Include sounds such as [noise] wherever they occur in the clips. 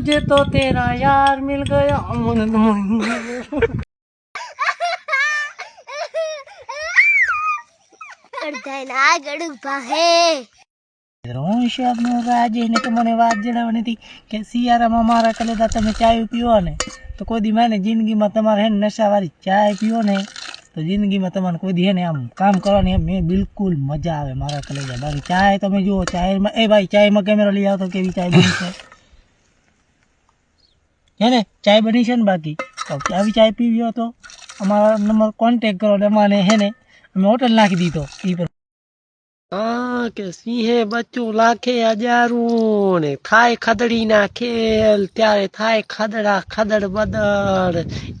तुझे तो तेरा यार मिल गया मन मन અડધાઈને આગળ ઉભા હે રોશનનો રાજેશને તો મને વાત જણાવવાની હતી કે શિયાળામાં મારા કલેદા તમે ચાય પીવો ને તો કોઈ દી માને જિંદગીમાં તમારે હે ને નશાવાળી ચાય પીવો ને તો જિંદગીમાં તમારે કોઈ દી હે ને આમ કામ કરવાની એમ મેં બિલકુલ મજા આવે મારા કલેજા બાકી ચાય તમે જુઓ ચાયમાં એ ભાઈ ચાયમાં કેમેરો લઈ આવતો કેવી ચાય બની છે હે ને ચાય બની છે ને બાકી? આવી ચાય પીવી હોય તો અમારા નંબર કોન્ટેક કરો એટલે અમારે હે ને અમે હોટલ નાખી દીધો. એ પર હા કે સિંહે બચ્ચું લાખે હજારું ને થાય ખદડી ના ખેલ ત્યારે થાય ખદડા ખદડ બદડ.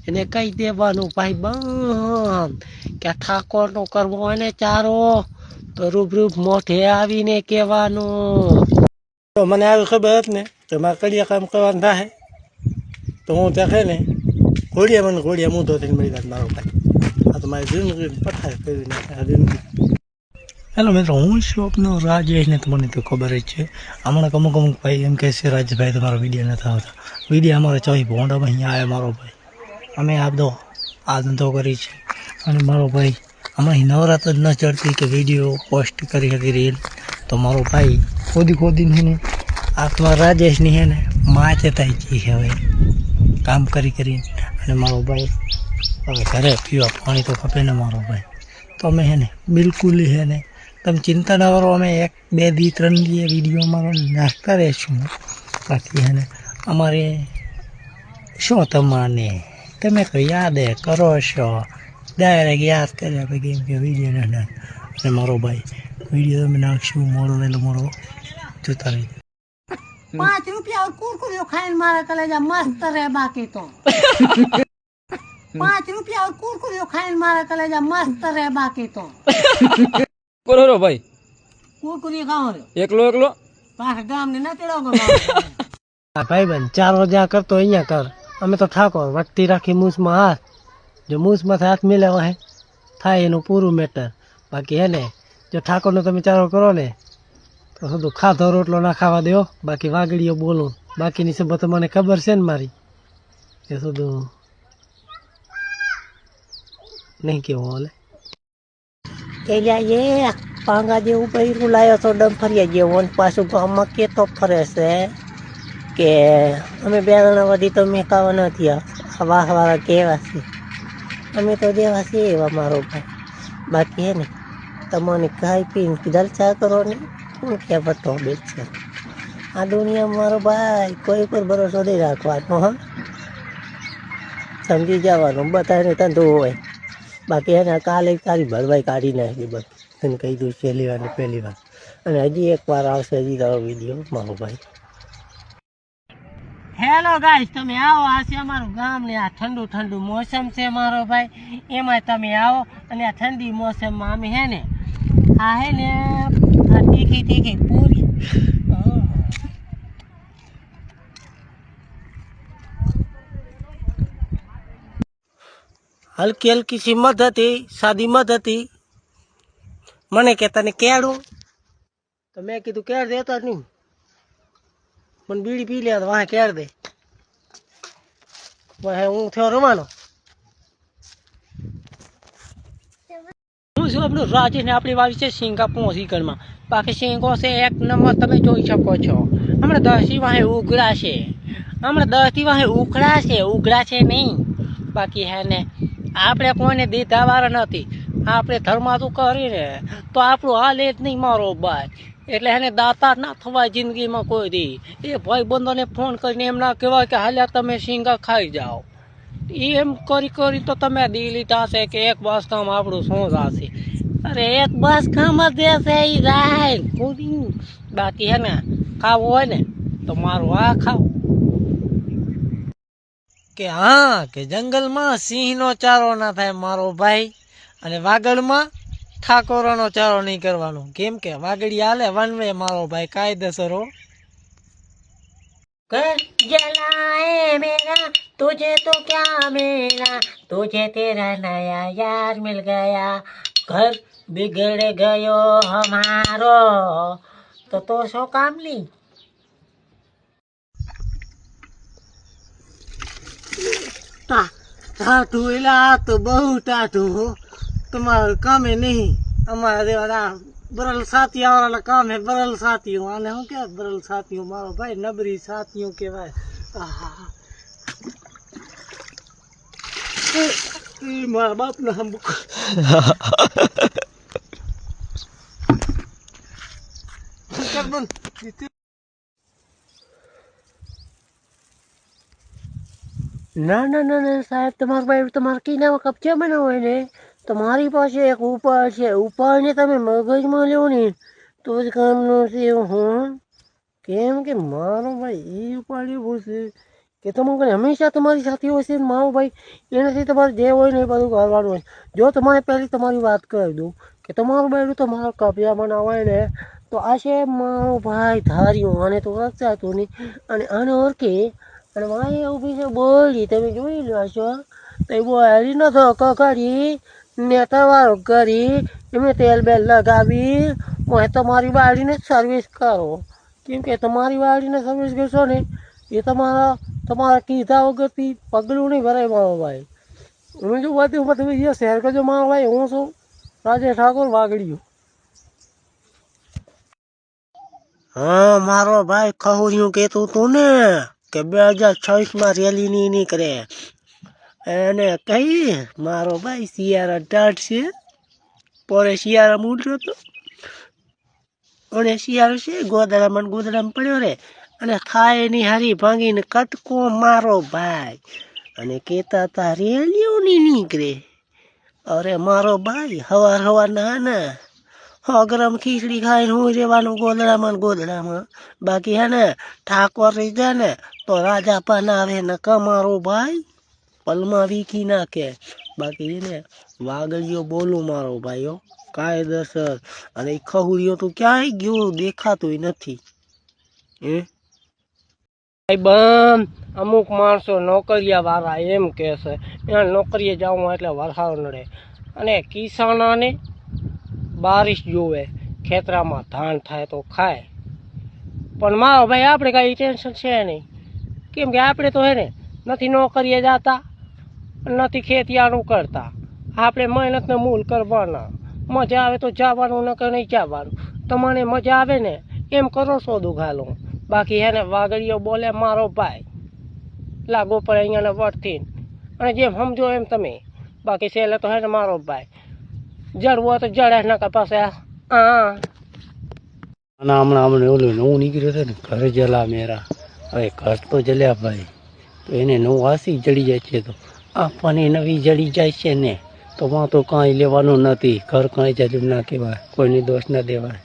એને કહી દેવાનું ભાઈ બમ કે ઠાકોર નો કરવો એને ચારો તો રૂબરૂબ મોઢે આવીને કહેવાનું. તો મને આવી ખબર હતી ને તો મારે કડિયા કામ કરવાનું થાય. તો હું ત્યાં ખે ને ઘોડિયા મને ઘોડિયા મૂંધો થઈને મળી જાય મારો ભાઈ. આ તો મારી જિંદગી પથાર કરી નાખે હેલો મિત્રો, હું શોપનો રાજેશ ને તમને તો ખબર જ છે. હમણાં અમુક અમુક ભાઈ એમ કહે છે, રાજભાઈ, તમારો વીડિયો નથી આવતા. વીડિયો અમારે ચોઈ ભોંડામાં અહીંયા આવે મારો ભાઈ. અમે આ બધો આ ધંધો કરી છે. અને મારો ભાઈ હમણાં નવરાત્ર જ ન ચડતી કે વીડિયો પોસ્ટ કરી હતી રીલ. તો મારો ભાઈ ખોદી ખોદીને ને આ તમારા રાજેશની હે ને માચે થાય છે હવે. કામ કરી કરીને અને મારો ભાઈ હવે ઘરે પીવા પાણી તો ખપે ને મારો ભાઈ. તો અમે હે ને બિલકુલ હે ને તમે ચિંતા ના કરો, અમે એક, બે દી, ત્રણ દી વિડીયોમાં નાખતા રહીશું. બાકી હે ને અમારે શું તમારે તમે તો યાદ કરો છો. ડાયરેક્ટ યાદ કર્યા પછી કેમ કે વીડિયો ના અને મારો ભાઈ વીડિયો તમે નાખશું મોડો વહેલો મોડો જોતા રહી પાંચ રૂપિયા કુરકુરીઓ ખાઈને મારા કલેજા મસ્ત રહે બાકી તો. પાંચ રૂપિયા કુરકુરીઓ ખાઈને મારા કલેજા મસ્ત રહે બાકી તો. કોરો રો ભાઈ? કુરકુરી ખાઓ રે એકલો એકલો? પાછા ગામ ને ના તેડો ભાઈ બન ચાર જ્યાં કરતો અહીંયા કર. અમે તો ઠાકોર વટતી રાખી મૂસમાં હાથ. જો મૂસમાંથી હાથ મિલાવા હે થાય એનું પૂરું મેટર. બાકી હે ને જો ઠાકોરનો તમે ચારો કરો ને તો બધું ખાધો રોટલો ના ખાવા દો બાકી વાગડીઓ બોલો. બાકીની તો મને ખબર છે ને મારી. એ શું નહીં કેવું ઓલે જાય પાંગા જેવું પહેરું લાવ્યો તો ડંફરિયા જેવો અને પાછું ગામમાં કેતો ફરે છે કે અમે બે જણા વધી તો મેકાવા નથી આ વાહ વાળા કેવા છે? અમે તો જેવા છીએ એવા મારો ભાઈ. બાકી હે ને, તમને ખાઈ પીને જલસા કરો ને? શું કે બતો બેચ છે. આ દુનિયામાં મારો ભાઈ કોઈ પર ભરોસો નહીં રાખવાનો, હા? સમજી જવાનું, બધાને ધંધો હોય. બાકી એને કાલે તારી ભરવાઈ કાઢી નાખી બસ. તને કહી દઉં પહેલી વાર પહેલી વાર. અને હજી એક વાર આવશે, હજી તારો વીડિયો મારો ભાઈ. હેલો ગાઈસ તમે આવો? આ છે અમારું ગામ ને આ ઠંડુ ઠંડુ મોસમ છે મારો ભાઈ. એમાં તમે આવો. અને આ ઠંડી મોસમમાં અમે હે ને, આ હે ને તીખી તીખી પૂરી. હલકી હલકી સી મધ હતી સાદી મધ હતી મને કે તને કેળું તો મેં કીધું કેળ દેતો જ નહીં મને બીડી પી લે તો વાહ કેળ દે વાહે હું થયો રવાનો છું આપણું? રાજેશ ને આપણી વાવી છે સિંગા પોસીકરમાં બાકી સિંગો છે એક નંબર તમે જોઈ શકો છો. હમણાં દસથી વાહે ઉઘડા છે. હમણાં દસથી વાહે ઉખડા છે. ઉઘડા છે નહીં. બાકી હે ને, આપણે કોઈને દીધા વાળા નથી. આપણે ધર્માતું કરીને તો આપણું હાલ એ જ નહીં મારો ભાઈ એટલે એને દાતા ના થવાય જિંદગીમાં કોઈ દી. એ ભાઈ બંધોને ફોન કરીને એમ ના કહેવાય કે હાલ્યા તમે સિંગા ખાઈ જાઓ. એમ કરી કરી તો તમે દી લીધા છે કે એક વાસ્તામાં આપણું શું થશે? અરે એક બસ કામ જ દેશે એ રાય કુદી બાકી હે ને ખાવું હોય ને તો મારું આ ખાવ કે હા કે જંગલમાં સિંહનો ચારો ના થાય મારો ભાઈ અને વાગડમાં ઠાકોરોનો ચારો નહીં કરવાનો કેમ કે વાગડી હાલે વન વે મારો ભાઈ કાયદેસર હો कर जलाए मेरा तुझे तो क्या मेरा तुझे तेरा नया यार मिल गया घर બિગડ ગયો હમારો તો તો શો કામ લી? ટાઢું એટલે આ તો બહુ ટાઢું તમારું કામે નહીં. અમારે બરલ સાથીવાળા કામે બરલ સાથીઓ આને શું કે બરલ સાથીઓ મારો ભાઈ નબરી સાથીઓ કહેવાય. આહા. મારા બાપના [laughs] હંબુ ના ના ના ના, સાહેબ, તમારા ભાઈ તમારા કીના કપચા બનાવો ને તમારી પાસે એક ઉપાય છે. ઉપાયને તમે મગજમાં લો ને, તો જ કામનો છે હું? કેમ કે મારો ભાઈ એ ઉપાય એવો છે કે કઈ હંમેશા તમારી સાથે હોય છે ને મારો ભાઈ, એનાથી તમારે જે હોય ને એ બધું કરવાનું હોય. જો તમારે પહેલી તમારી વાત કરી દઉં કે તમારું બાયરું તમારા કબજા બનાવાય ને તો આ છે મારો ભાઈ ધાર્યો આને તો રચાતું નહીં. અને આને ઓળખે અને વાંહે ઊભી છે બોલી, તમે જોઈ લો છો? તો એ બોલી ન ધોકો કરી? ને તવારો કરી એમને તેલ બેલ લગાવી. હું તમારી વાડીને સર્વિસ કરો. કેમ કે તમારી વાડીને સર્વિસ કરશો ને, એ તમારા તમારા કીધા વગરથી પગલું નહીં ભરાય મારો ભાઈ. હું જો તમે જે શેર કરજો મારો ભાઈ, હું છું રાજેશ ઠાકોર વાગડીયો. હા, મારો ભાઈ ખહુરિયું કહેતું તું ને, કે બે હજાર છવ્વીસમાં રેલી નહીં નીકળે. એને કહી, મારો ભાઈ શિયાળા ટાટ છે. પોરે શિયાળા ઉડ્યો હતો અને શિયાળો છે ગોદડામાં ગોદડામાં પડ્યો રે, અને ખાયની હારી ભાંગીને કટકો મારો ભાઈ. અને કહેતા હતા રેલીઓ નહીં નીકળે. અરે મારો ભાઈ, હવાર હવાર ના હ, ગરમ ખીચડી ખાઈને હું રહેવાનું ગોદડામાં ગોદડામાં. બાકી હે ને, ઠાકોર રહી જાય ને, તો રાજા પણ આવે ને કમારો ભાઈ, પલમાં વીખી નાખે. બાકી ને વાગડીઓ બોલું મારો ભાઈઓ કાયદેસર અને એ ખહુરીઓ તો ક્યાંય ગયો દેખાતું નથી. હે? બંધ. અમુક માણસો નોકરિયા વાળા એમ કહે છે. ત્યાં નોકરીએ જવું એટલે વરસાદ નડે. અને કિસાનોને બારિશ જોવે, ખેતરામાં ધાન થાય તો ખાય. પણ મારો ભાઈ, આપણે કાંઈ ટેન્શન છે નહીં. કેમ કે આપણે તો હે ને નથી નોકરીએ જતા, નથી ખેતીયાનું કરતા. આપણે મહેનતને મૂલ કરવાના. મજા આવે તો જવાનું ન કે નહીં જવાનું. તમને મજા આવે ને, એમ કરો છો દુઘાલો બાકી હે ને વાગડીઓ બોલે, મારો ભાઈ, લાગો પડે અહીંયાને વર્તીને અને જેમ સમજો એમ તમે. બાકી છેલ્લે તો હે ને મારો ભાઈ જડવું તો જડે નકર પાસે આ અને હમણાં હમણાં ઓલું નવું નીકળ્યું છે ને, ઘર જલા મેરા. હવે ઘર તો જલ્યા ભાઈ. તો એને નવું હાસી જડી જાય છે તો. આપણને નવી જડી જાય છે ને. તો વાં તો કાંઈ લેવાનું નથી. ઘર કાંઈ જલ્યું ના કહેવાય. કોઈને દોષ ના દેવાય.